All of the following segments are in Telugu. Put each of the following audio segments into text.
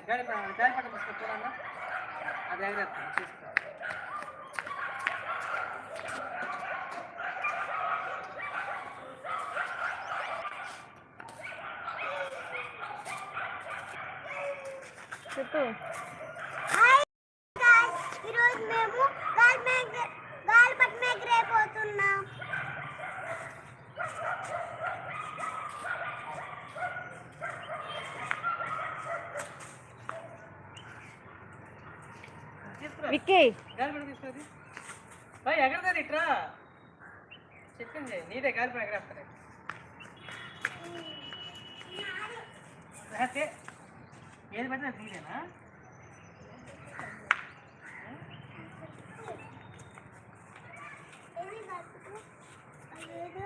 గాడి గాడి పట్ట తీసుకొచ్చారన్న అది ఎగరేస్తాను తీసుకో చెప్పు హాయ్ గాయ్స్ ఈరోజు మేము గాలి మేఘ గాలిపటం ఎగిరైపోతున్నాం తీసుకురా విక్కీ. బాయ్ ఎగరదాది ఇట్రా. చెప్పింది. నీదే గాలి పట్ట ఎగరేస్తాను రహస్య ఏది అది నీదేనా ఏమి పట్టుకో అదేదో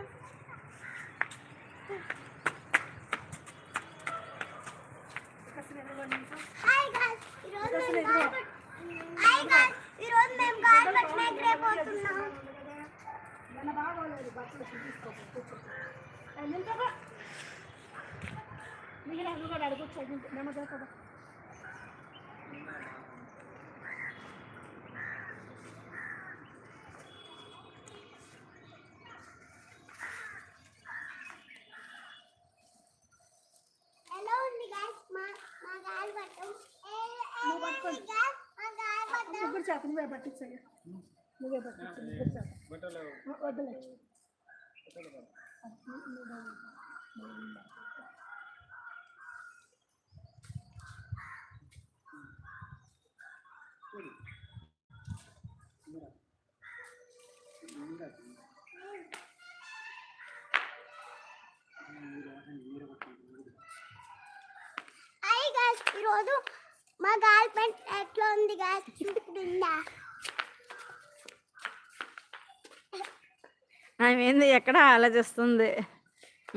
హాయ్ గాయ్స్ ఈరోజు మేము గాలిపటం హాయ్ గాయ్స్ ఈరోజు మేము గాలిపటం ఎగిరైపోతున్నాం ఎలా ఉంది గాయ్స్ మా మా గాలిపటం ఏ ఎలా ఉంది గాయ్స్ మా గాలిపటం ముగ్గురు చేత నువ్వే పట్టించయ్యా నువ్వే పట్టించు ముగ్గురు ఈరోజు మా గర్ల్ ఫ్రెండ్ ఎట్లా ఉంది గాయ్స్ చూపుతుందా ఆమె ఏంది ఎక్కడ ఆలోచిస్తుంది?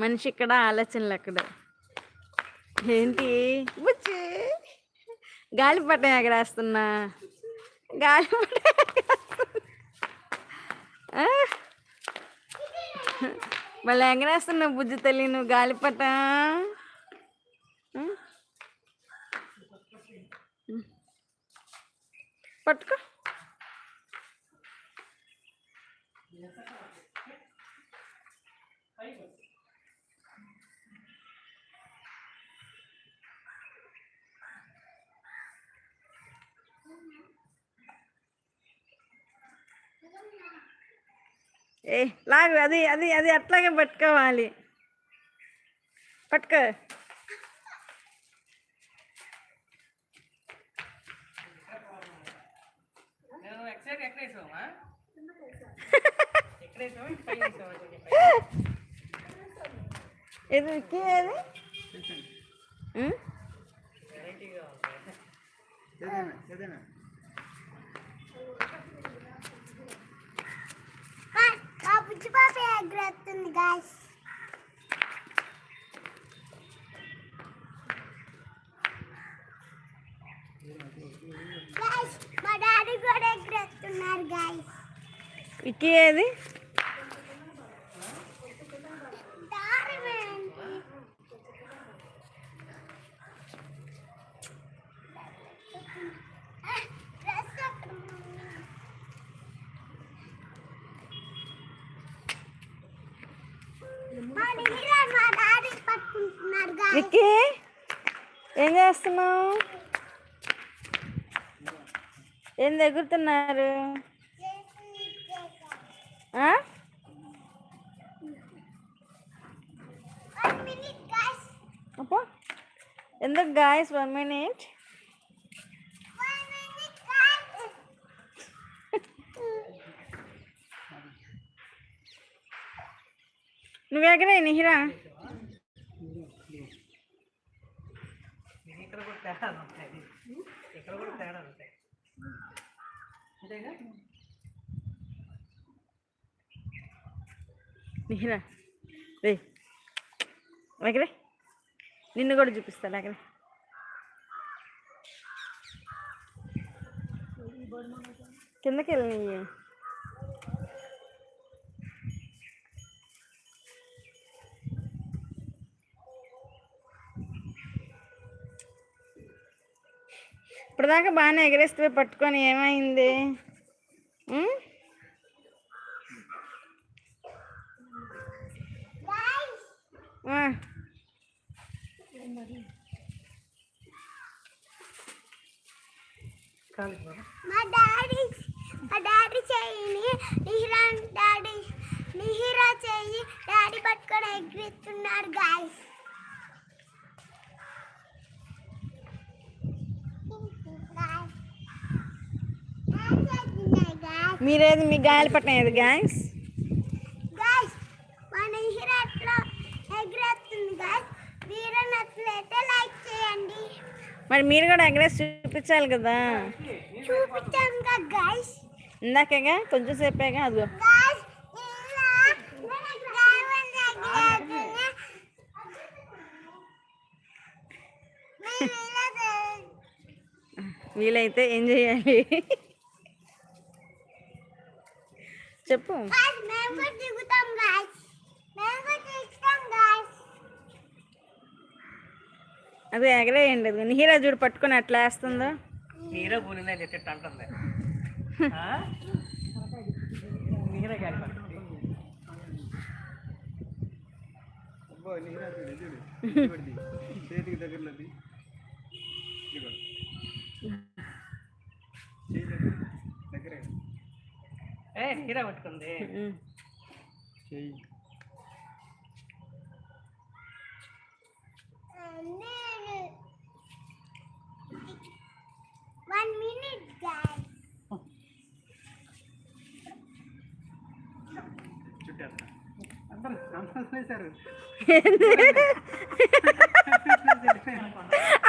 మనిషి ఇక్కడ ఆలోచనలు అక్కడ ఏంటి? బుచ్చి గాలిపటం ఎగరేస్తున్నా. గాలిపటం మళ్ళీ ఎగరేస్తున్నావు బుజ్జి తల్లి నువ్వు గాలిపట పట్టుకో. ఏ లాగు అది అది అది అట్లాగే పట్టుకోవాలి పట్టుకో నేను ఎక్సైట్ ఎక్కడ వేసావా ఎక్కడ వేసావా పైన వేసావా కొంచెం పైన. ఇది విక్కీ ఏది ఉం? వెరైటీగా ఉంది గాయ్స్ మా బుజ్జి పాప ఎగరేస్తుంది మా డాడీ కూడా ఎగరేస్తున్నారు గాయస్ ఇక ఏది దారం ఏంటి ఆ, డ్రెస్ ఎక్కడ ఉంది? మా నీరా మా డాడీ పట్టుకుంటున్నారు గాయ్స్ విక్కీ ఏం చేస్తున్నావు? ఏం దగ్గరుతున్నారు ఆ? అప్పా ఎందుకు గాయస్ వన్ మినిట్ నువ్వు ఎగరే నిహిరా ఇది ఇక్కడ కూడా తేడాలు ఉంటాయి ఇక్కడ కూడా తేడాలు ఉంటాయి అంతేగా? నిహిరా రే ఎగరే నిన్ను కూడా చూపిస్తాను అక్కడ కిందకి వెళ్ళి ఇప్పటిదాకా బాగానే ఎగరేస్తే పట్టుకొని ఏమైంది? మా డాడీ మా డాడీ నిహిరా డాడీ నిహిరా చెయ్యి డాడీ పట్టుకొని ఎగిరిస్తున్నాడు గాయస్ మీరేది మీ గాయాలు పట్టిన గ్యాంగ్స్ మరి మీరు కూడా అగ్రెస్ చూపించాలి కదా. ఇందాకేగా కొంచెం సేపేగా అదిగో. వీలైతే ఏం చేయాలి? Guys. అదే ఎగరేయండి అది నీరా చూడు పట్టుకొని అట్లా వేస్తుందో. నీరే పూలిందని చెప్పి అంటుంది. ఆ? నీరే చీర పట్టుకుంది వన్ మినిట్ గాయ్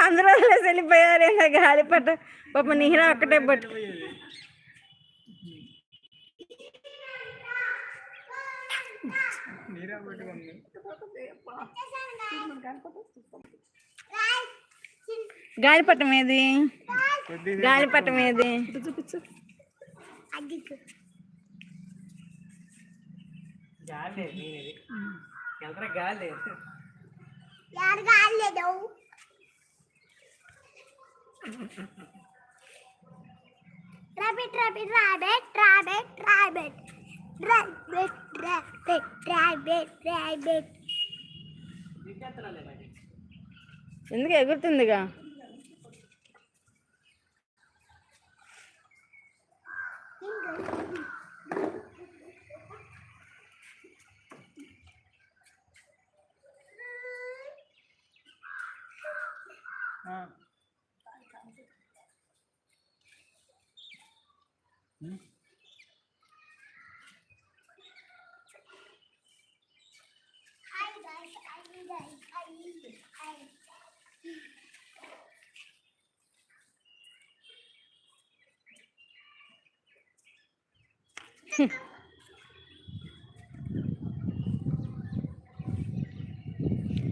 అందరూ వెళ్ళిపోయారు గాలిపట పాప నీరా ఒక్కటే పట్టు నీరా పెట్టి ఉంది గాలిపటం ఏది గాలిపటం ఏది చూపించు గాలి ఎంత గాలి గాలి లేదు rabbit rabbit rabbit rabbit rabbit rabbit rabbit, rabbit, rabbit. ఎందుకు ఎగురుతుందిగా ఆ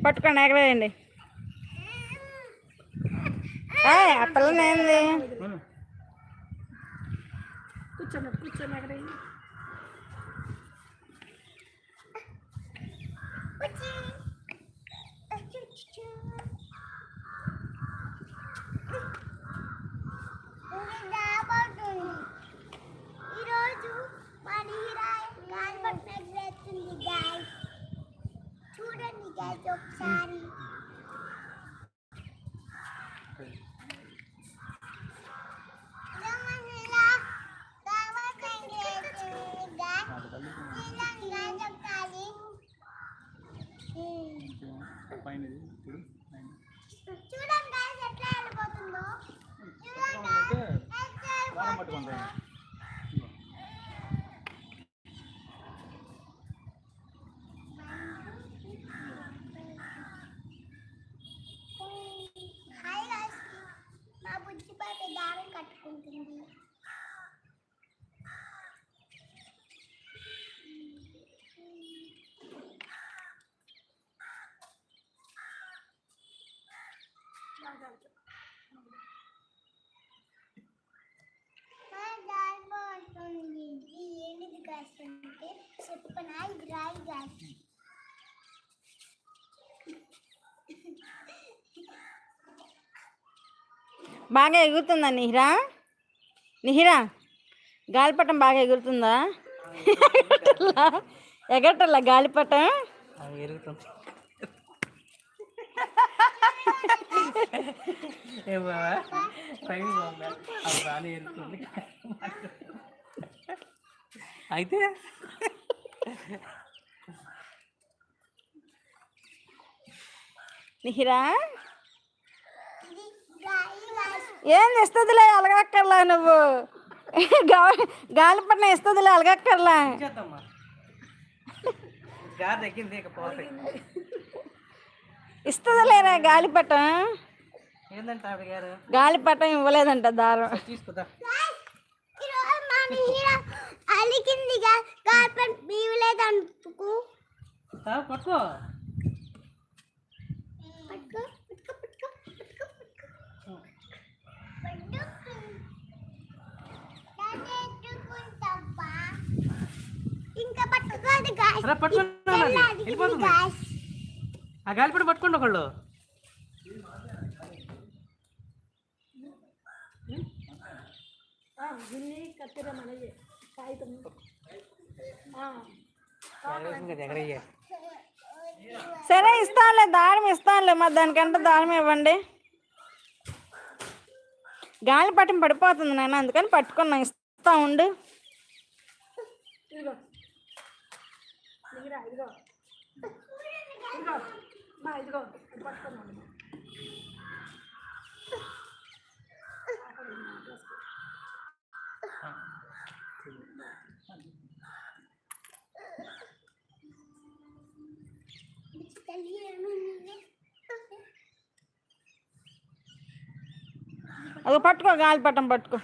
పట్టుకోండి ఎగరేయండి. ఏయ్, ఆ పిల్లని ఏంది? కూర్చోండి కూర్చొని ఎక్కడ பாட்டு பண்ணுறாங்க బాగా ఎగురుతుందా నిహిరా? నిహిరా గాలిపటం బాగా ఎగురుతుందా? ఎగటల్ల గాలిపటం? అయితే నిహిరా? ఏం ఇస్తుందిలే అలగక్కర్లా నువ్వు? గా- గాలిపటం ఇస్తుందిలే అలగక్కర్లా? ఇస్తుందిలేరా గాలిపటం గాలిపటం ఇవ్వలేదంట దారం. తీసుకుందా ఈరోజు మా మిహిర అలికింది కార్పెట్ బీవలేదు అనుకు పట్టుకో ఆ గాలిపడి పట్టుకోండి ఒకళ్ళు. గిన్నె కత్తెర మనయే కాగితం సరే ఇస్తానులే దారం ఇస్తానులే మరి దానికంటే దారం ఇవ్వండి. గాలిపటం పడిపోతుంది నేను అందుకని పట్టుకున్నా ఇస్తా ఉండు. ఇదిగో. ఇదిగో. ఇదిగో. ఇదిగో అది పట్టుకో గాలిపటం పట్టుకో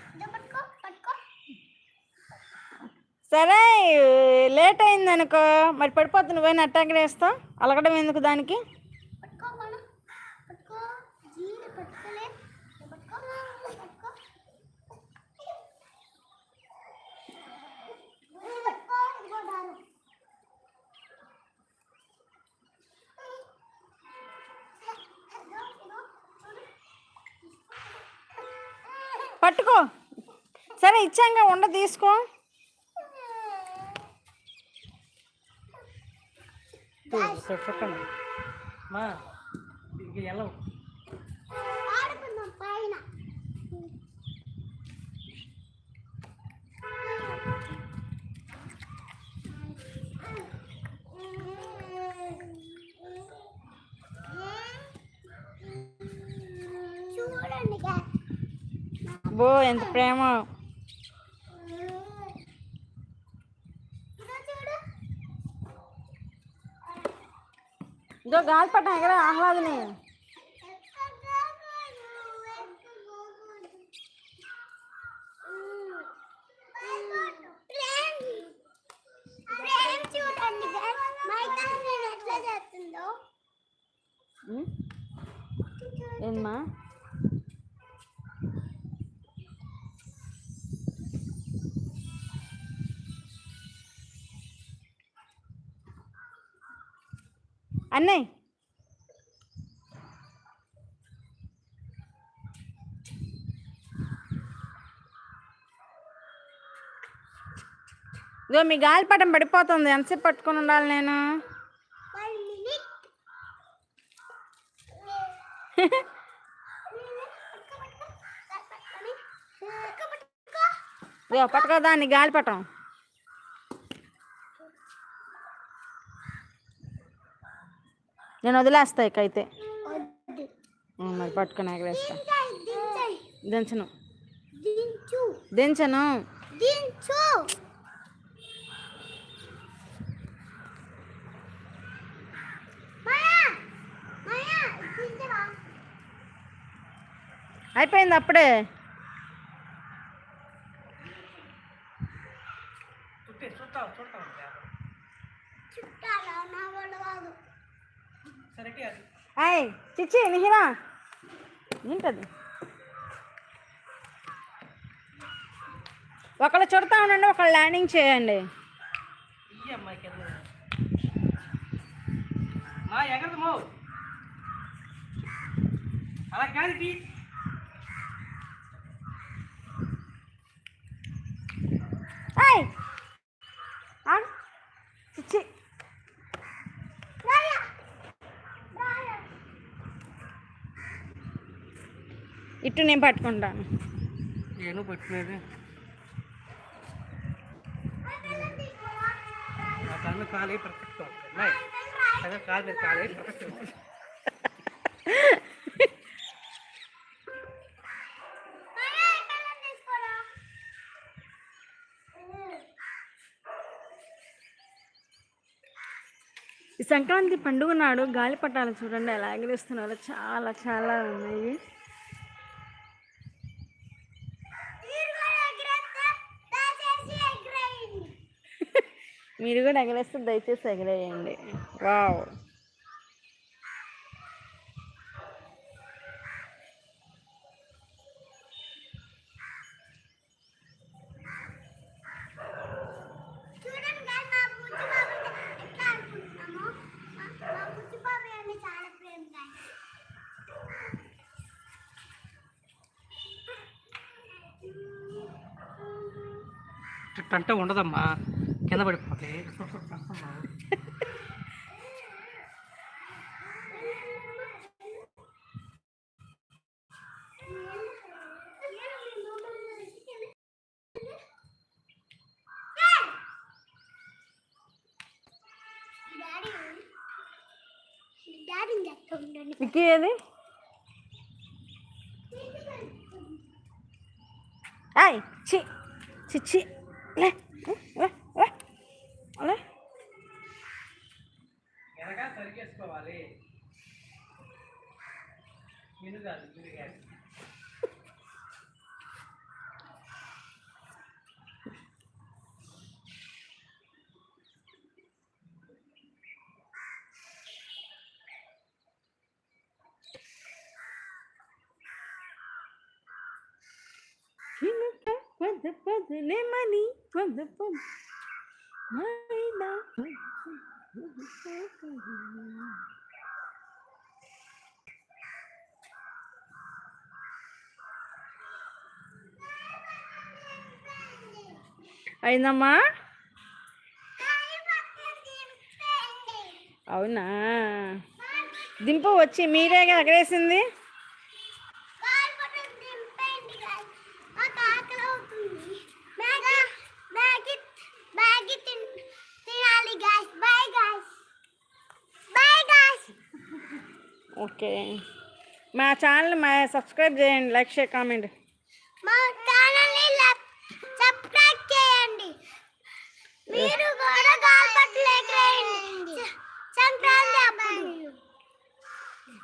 పట్టుకో. సరే లేట్ అయింది అనుకో మరి పడిపోతుంది పోయిన అట్టాకడే వేస్తావు అలగడం ఎందుకు దానికి పట్టుకో మనం పట్టుకో జీని పట్టుకోలే పట్టుకో పట్టుకో పట్టుకో ఇదిగో దారం ఇదిగో, ఇదిగో, చూడు. పట్టుకో. సరే ఇచ్చాంగా ఉండ తీసుకో. చెప్పండి. మా ఇక వెళ్ళవు బో ఎంత ప్రేమ. ఇదో చూడు ఇదో గాలిపటం ఎగర ఆహ్లాదని. చూడండి అన్నయ్య. ఇదో మీ గాలిపటం పడిపోతుంది. ఎంతసేపు పట్టుకొని ఉండాలి నేను? పట్టుకో దాన్ని గాలిపటం. నేను వదిలేస్తా ఇక అయితే. మరి పట్టుకొని ఎగరేస్తా. దించను. దించు. దించను. అయిపోయింది అప్పుడే. చుట్టాలా? నా కాదు. అయ్ చిచ్చి మిహినా ఏంటది? ఒకళ్ళు చుడతా ఉండండి ఒకళ్ళు ల్యాండింగ్ చేయండి. అలా కాదు ఇటు నేను పట్టుకుంటాను. నేను పట్టుకునేది. ఈ సంక్రాంతి పండుగ నాడు గాలిపటాలు చూడండి ఎలా ఎగరేస్తున్నారో చాలా చాలా ఉన్నాయి మీరు కూడా ఎగిరేస్తే దయచేసి ఎగిరేయండి మీరు కూడా ఎగరేస్తే దయచేసి ఎగరేయండి. వావ్. అంటే ఉండదమ్మా. కింద పడిపోతే డాడీ డాడీని చెప్తా ఉండండి Vicky Menü geldi, menü geldi. What the fuck? Money. My love. అయిందమ్మా? అవునా? దింపు వచ్చి మీరే ఎగరేసింది ఓకే. మా ఛానల్ మా సబ్స్క్రైబ్ చేయండి లైక్ షేర్ కామెంట్ మా ఛానల్ని లబ్- సబ్స్క్రైబ్ చేయండి మీరు కూడా గాల్పట్లు ఎగరేయండి స- సంక్రాంతి అప్పుడు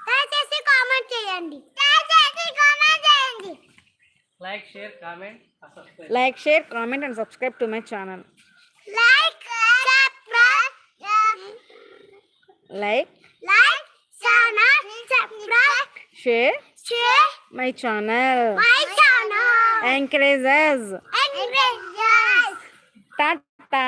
దయచేసి కామెంట్ చేయండి. Like share comment subscribe. Like share comment and subscribe to my channel. Like like like channel subscribe share share my channel. My channel. Encourages encourage tata.